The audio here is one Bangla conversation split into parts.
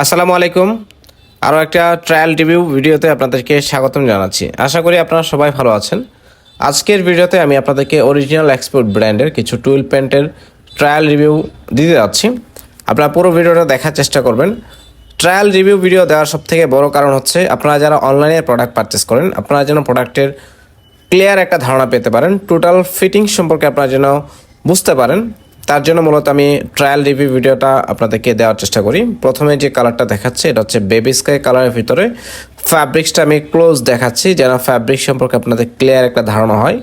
আসসালামু আলাইকুম। আরও একটা ট্রায়াল রিভিউ ভিডিওতে আপনাদেরকে স্বাগতম জানাচ্ছি। আশা করি আপনারা সবাই ভালো আছেন। আজকের ভিডিওতে আমি আপনাদেরকে অরিজিনাল এক্সপোর্ট ব্র্যান্ডের কিছু টুইল প্যান্টের ট্রায়াল রিভিউ দিতে যাচ্ছি। আপনারা পুরো ভিডিওটা দেখার চেষ্টা করবেন। ট্রায়াল রিভিউ ভিডিও দেওয়ার সবথেকে বড় কারণ হচ্ছে আপনারা যারা অনলাইনে প্রোডাক্ট পারচেস করেন, আপনারা যেন প্রোডাক্টের ক্লিয়ার একটা ধারণা পেতে পারেন। টোটাল ফিটিং সম্পর্কে আপনারা যেন বুঝতে পারেন। তার জন্য মূলত আমি ট্রায়াল রিভিউ ভিডিওটা আপনাদেরকে দেওয়ার চেষ্টা করি। প্রথমে যে কালারটা দেখাচ্ছে, এটা হচ্ছে বেবি স্কাই কালারের ভিতরে। ফ্যাব্রিক্সটা আমি ক্লোজ দেখাচ্ছি যেন ফ্যাব্রিক সম্পর্কে আপনাদের ক্লিয়ার একটা ধারণা হয়।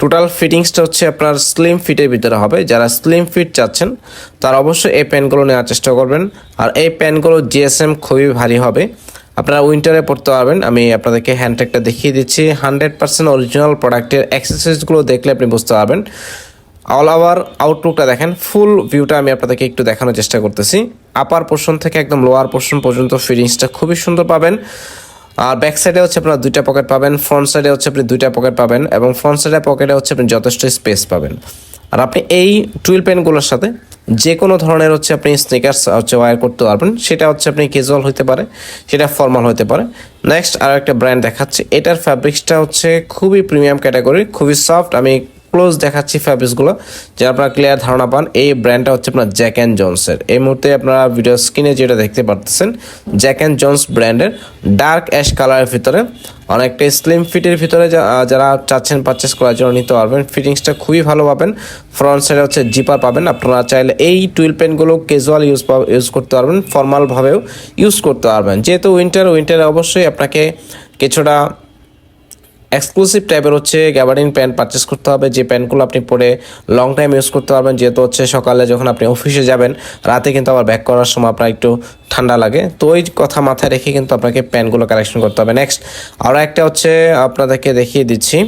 টোটাল ফিটিংসটা হচ্ছে আপনার স্লিম ফিটের ভিতরে হবে। যারা স্লিম ফিট চাচ্ছেন, তারা অবশ্যই এই প্যান্টগুলো নেওয়ার চেষ্টা করবেন। আর এই প্যান্টগুলো জিএসএম খুবই ভারী হবে। আপনারা উইন্টারে পড়তে পারবেন। আমি আপনাদেরকে হ্যান্ডটেকটা দেখিয়ে দিচ্ছি। হান্ড্রেড পার্সেন্ট অরিজিনাল প্রোডাক্টের অ্যাক্সেসরিজগুলো দেখলে আপনি বুঝতে পারবেন। অল ওভার আউটলুকটা দেখেন ফুল ভিউটা আমি আপনাদেরকে একটু দেখানোর চেষ্টা করতেছি। আপার পোর্শন থেকে একদম লোয়ার পোর্শন পর্যন্ত ফিটিংসটা খুবই সুন্দর পাবেন। আর ব্যাক সাইডে হচ্ছে আপনার দুইটা পকেট পাবেন ফ্রন্ট সাইডে হচ্ছে আপনি দুইটা পকেট পাবেন এবং ফ্রন্ট সাইডে পকেটে হচ্ছে আপনি যথেষ্ট স্পেস পাবেন। আর আপনি এই টুইল পেনগুলোর সাথে যে কোনো ধরনের হচ্ছে আপনি স্নিকার্স হচ্ছে ওয়ার করতে পারবেন, সেটা হচ্ছে আপনি ক্যাজুয়াল হতে পারে, সেটা ফর্মাল হতে পারে। নেক্সট আর একটা ব্র্যান্ড দেখাচ্ছি, এটার ফ্যাব্রিক্সটা হচ্ছে খুবই প্রিমিয়াম ক্যাটাগরি খুবই সফট আমি ক্লোজ দেখাচ্ছি ফ্যাব্রিক্সগুলো যে আপনারা ক্লিয়ার ধারণা পান, এই ব্র্যান্ডটা হচ্ছে আপনার জ্যাক অ্যান্ড জনসের এই মুহূর্তে আপনারা ভিডিও স্ক্রিনে যেটা দেখতে পারতেছেন জ্যাক অ্যান্ড জনস ব্র্যান্ডের ডার্ক অ্যাশ কালারের ভিতরে, অনেকটা স্লিম ফিটের ভিতরে যারা চাচ্ছেন পারচেস করার জন্য নিতে পারবেন ফিটিংসটা খুবই ভালো পাবেন। ফ্রন্ট সাইডে হচ্ছে জিপার পাবেন। আপনারা চাইলে এই টুইল পেনগুলো ক্যাজুয়াল ইউজ ইউজ করতে পারবেন ফর্মালভাবেও ইউজ করতে পারবেন। যেহেতু উইন্টার উইন্টারে অবশ্যই আপনাকে কিছুটা এক্সক্লুসিভ টাইপের হচ্ছে গ্যাবারিন প্যান্ট পারচেস করতে হবে। যে প্যান্টগুলো আপনি পরে লং টাইম ইউজ করতে পারবেন, যেহেতু হচ্ছে সকালে যখন আপনি অফিসে যাবেন, রাতে কিন্তু আবার ব্যাক করার সময় আপনার একটু ঠান্ডা লাগে। তো ওই কথা মাথায় রেখে কিন্তু আপনাকে প্যান্টগুলো কালেকশন করতে হবে। নেক্সট আরও একটা হচ্ছে আপনাদেরকে দেখিয়ে দিচ্ছি।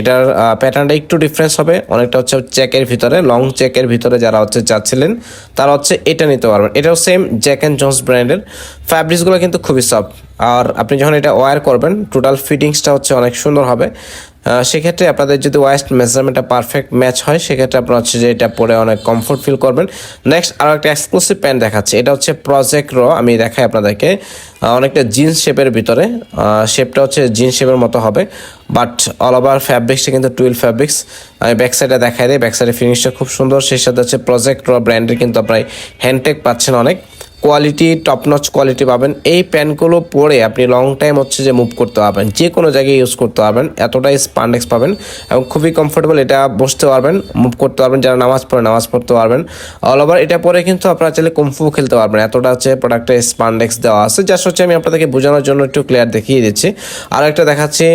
এটার প্যাটার্নটা একটু ডিফারেন্স হবে। অনেকটা হচ্ছে চেকের ভিতরে লং চেকের ভিতরে যারা হচ্ছে যাচ্ছিলেন তারা হচ্ছে এটা নিতে পারবেন। এটাও সেম জ্যাক অ্যান্ড জন্স ব্র্যান্ডের ফ্যাব্রিক্সগুলো কিন্তু খুবই সফট আর আপনি যখন এটা ওয়্যার করবেন টোটাল ফিটিংসটা হচ্ছে অনেক সুন্দর হবে। সেক্ষেত্রে আপনাদের যদি ওয়েস্ট মেজারমেন্টটা পারফেক্ট ম্যাচ হয়, সেক্ষেত্রে আপনার হচ্ছে যে এটা পরে অনেক কমফোর্ট ফিল করবেন। নেক্সট আরও একটা এক্সক্লুসিভ প্যান্ট দেখাচ্ছে। এটা হচ্ছে প্রজেক্ট র আমি দেখাই আপনাদেরকে। অনেকটা জিন্স শেপের ভিতরে। শেপটা হচ্ছে জিন্স শেপের মতো হবে। বাট অল ওভার ফ্যাব্রিক্সটা কিন্তু টুয়েলভ ফ্যাব্রিক্স আমি ব্যাক সাইডে দেখাই দিই। ব্যাক সাইডে ফিনিশটা খুব সুন্দর। সেই সাথে হচ্ছে প্রজেক্ট র ব্র্যান্ডের কিন্তু আপনার হ্যান্ডটেক পাচ্ছেন অনেক। কোয়ালিটি টপ নচ কোয়ালিটি পাবেন। এই প্যান্টগুলো পরে আপনি লং টাইম হচ্ছে যে মুভ করতে পারবেন। যে কোনো জায়গায় ইউজ করতে পারবেন। এতটাই স্পান্ডেক্স পাবেন এবং খুবই কমফোর্টেবল এটা বসতে পারবেন মুভ করতে পারবেন, যারা নামাজ পড়ে নামাজ পড়তে পারবেন। অল ওভার এটা পরে কিন্তু আপনারা চাইলে কুমফু খেলতে পারবেন। এতটা হচ্ছে প্রোডাক্টে স্পান্ডেক্স দেওয়া আছে। জাস্ট হচ্ছে আমি আপনাদেরকে বোঝানোর জন্য একটু ক্লিয়ার দেখিয়ে দিচ্ছি। আর একটা দেখাচ্ছি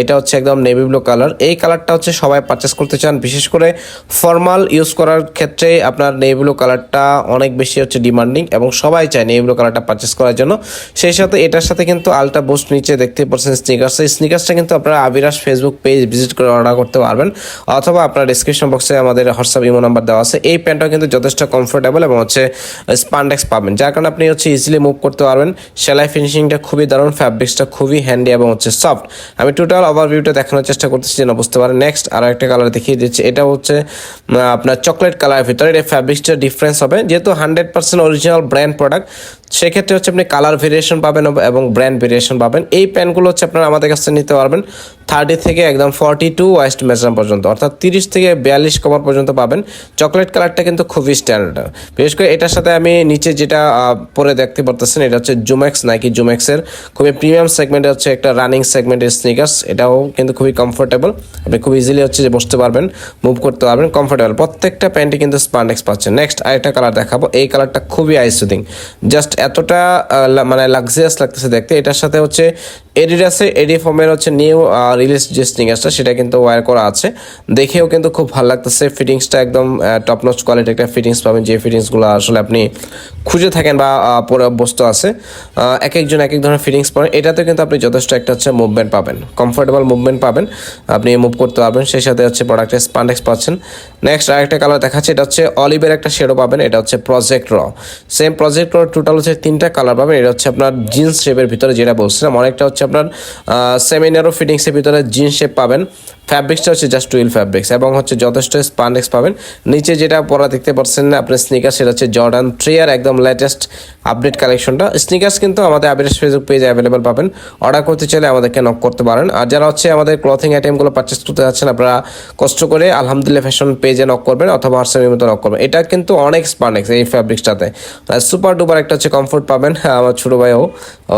এটা হচ্ছে একদম নেভি ব্লু কালার এই কালারটা হচ্ছে সবাই পারচেস করতে চান। বিশেষ করে ফর্মাল ইউজ করার ক্ষেত্রে আপনার নেভি ব্লু কালারটা অনেক বেশি হচ্ছে ডিমান্ডিং এবং সবাই চায় নেভি কালারটা পারচেস করার জন্য। সেই সাথে এটার সাথে কিন্তু আলট্রা বুস্ট নিচে দেখতে পাচ্ছেন স্নিকার্স এই স্নিকার্সটা কিন্তু আপনারা আবিরাস ফেসবুক পেজ ভিজিট করে অর্ডার করতে পারবেন। অথবা আপনার ডিসক্রিপশন বক্সে আমাদের হোয়াটসঅ্যাপ ইমো নাম্বার দেওয়া আছে। এই প্যান্টটাও কিন্তু যথেষ্ট কমফোর্টেবল এবং হচ্ছে স্পান্ডেক্স পাবেন। যার কারণে আপনি হচ্ছে ইজিলি মুভ করতে পারবেন। সেলাই ফিনিশিংটা খুবই দারুণ ফ্যাব্রিক্সটা খুবই হ্যান্ডি এবং হচ্ছে সফট আমি টোটাল ওভারভিউটা দেখানোর চেষ্টা করতেছি যেন বুঝতে পারেন। নেক্সট আর একটা কালার দেখিয়ে দিচ্ছি। এটা হচ্ছে আপনার চকলেট কালারের ভিতরে। এটা ফ্যাব্রিক্সটা ডিফারেন্স হবে। যেহেতু hundred percent original brand product সেক্ষেত্রে হচ্ছে আপনি কালার ভেরিয়েশন পাবেন এবং ব্র্যান্ড ভেরিয়েশন পাবেন। এই প্যান্টগুলো হচ্ছে আপনারা আমাদের কাছে নিতে পারবেন। থার্টি থেকে একদম ফর্টি টু ওয়েস্ট মেজার পর্যন্ত, অর্থাৎ তিরিশ থেকে বিয়াল্লিশ কভার পর্যন্ত পাবেন। চকলেট কালারটা কিন্তু খুবই স্ট্যান্ডার্ড বিশেষ করে এটার সাথে আমি নিচে যেটা পরে দেখতে পারতেছেন, এটা হচ্ছে জুম্যাক্স নাকি জুম্যাক্সের খুবই প্রিমিয়াম সেগমেন্টে হচ্ছে একটা রানিং সেগমেন্টের স্নিকার্স এটাও কিন্তু খুবই কমফোর্টেবল আপনি খুব ইজিলি হচ্ছে যে বসতে পারবেন মুভ করতে পারবেন কমফোর্টেবল প্রত্যেকটা প্যান্টে কিন্তু স্পান্ডেক্স পাচ্ছেন। নেক্সট আরেকটা কালার দেখাবো। এই কালারটা খুবই আইসুদিং জাস্ট এতটা মানে লাক্সারিয়াস লাগতেছে দেখতে। এটার সাথে হচ্ছে এডিডাসে এডি ফর্মের হচ্ছে নিউ রিলিজ যে স্নিকার্সটা সেটা কিন্তু ওয়্যার করা আছে। দেখেও কিন্তু খুব ভালো লাগতেছে। ফিটিংসটা একদম টপ নচ কোয়ালিটি একটা ফিটিংস পাবেন। যে ফিটিংসগুলো আসলে আপনি খুঁজে থাকেন বা পরে অভ্যস্ত আছে এক একজন এক এক ধরনের ফিটিংস পাবেন এটাতে কিন্তু আপনি যথেষ্ট একটা হচ্ছে মুভমেন্ট পাবেন। কমফোর্টেবল মুভমেন্ট পাবেন। আপনি মুভ করতে পারবেন। সেই সাথে হচ্ছে প্রোডাক্টের স্পান্ডেক্স পাচ্ছেন। নেক্সট আরেকটা কালার দেখাচ্ছে। এটা হচ্ছে অলিভের একটা শেডও পাবেন। এটা হচ্ছে প্রজেক্ট র সেম প্রজেক্ট র টোটাল হচ্ছে তিনটা কালার পাবেন। এটা হচ্ছে আপনার জিন্স শেপের ভিতরে যেটা বলছিলাম। অনেকটা হচ্ছে আপনার সেমিনারও ফিটিংসের ভিতরে জিন্স শেপ পাবেন। ফ্যাব্রিক্সটা হচ্ছে জাস্ট টুইল ফ্যাব্রিক্স এবং হচ্ছে যথেষ্ট স্পান্ডেক্স পাবেন। নিচে যেটা পরা দেখতে পাচ্ছেন না, আপনার স্নিকার সেটা হচ্ছে জর্ডান থ্রি আর একদম লেটেস্ট আপডেট কালেকশনটা। স্নিকার্স কিন্তু আমাদের আবিরাস ফেসবুক পেজে অ্যাভেলেবেল পাবেন। অর্ডার করতে চাইলে আমাদেরকে নক করতে পারেন। আর যারা হচ্ছে আমাদের ক্লথিং আইটেমগুলো পারচেস করতে চাচ্ছেন আপনারা কষ্ট করে আলহামদুলিল্লাহ ফ্যাশন পেজে নক করবেন অথবা হোয়াটসঅ্যাপের মতো নক করবেন। এটা কিন্তু অনেক স্পানেক্স এই ফ্যাব্রিক্সটাতে সুপার ডুপার একটা হচ্ছে কমফোর্ট পাবেন, আমার ছোটো ভাইও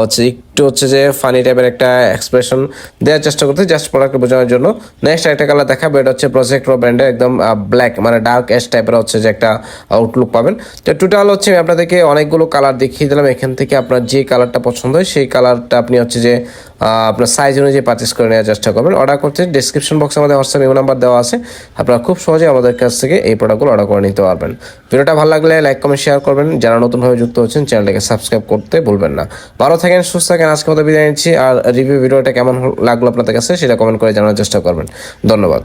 হচ্ছে একটু হচ্ছে যে ফানি টাইপের একটা এক্সপ্রেশন দেওয়ার চেষ্টা করতে জাস্ট প্রোডাক্ট বোঝানোর জন্য। নেক্সট একটা কালার দেখাবো, এটা হচ্ছে প্রজেক্ট রো ব্র্যান্ডের একদম ব্ল্যাক মানে ডার্ক অ্যাশ টাইপের হচ্ছে যে একটা আউটলুক পাবেন। তো টোটাল হচ্ছে আমি আপনাদেরকে অনেকগুলো কালার দেখিয়ে দিলাম। এখান থেকে আপনার যে কালারটা পছন্দ হয়, সেই কালারটা আপনি হচ্ছে যে আপনার সাইজ অনুযায়ী পারচেস করে নেওয়ার চেষ্টা করবেন। অর্ডার করতে ডিসক্রিপশন বক্সে আমাদের হোয়াটসঅ্যাপ ইমো নাম্বার দেওয়া আছে। আপনারা খুব সহজে আমাদের কাছ থেকে এই প্রোডাক্টগুলো অর্ডার করে নিতে পারবেন। ভিডিওটা ভালো লাগলে লাইক কমেন্ট শেয়ার করবেন। যারা নতুনভাবে যুক্ত হচ্ছেন চ্যানেলটাকে সাবস্ক্রাইব করতে ভুলবেন না। ভালো থাকেন, সুস্থ থাকেন। আজকে মতো বিদায় নিচ্ছি। আর রিভিউ ভিডিওটা কেমন লাগল আপনাদের কাছে, সেটা কমেন্ট করে জানার চেষ্টা করবেন। ধন্যবাদ।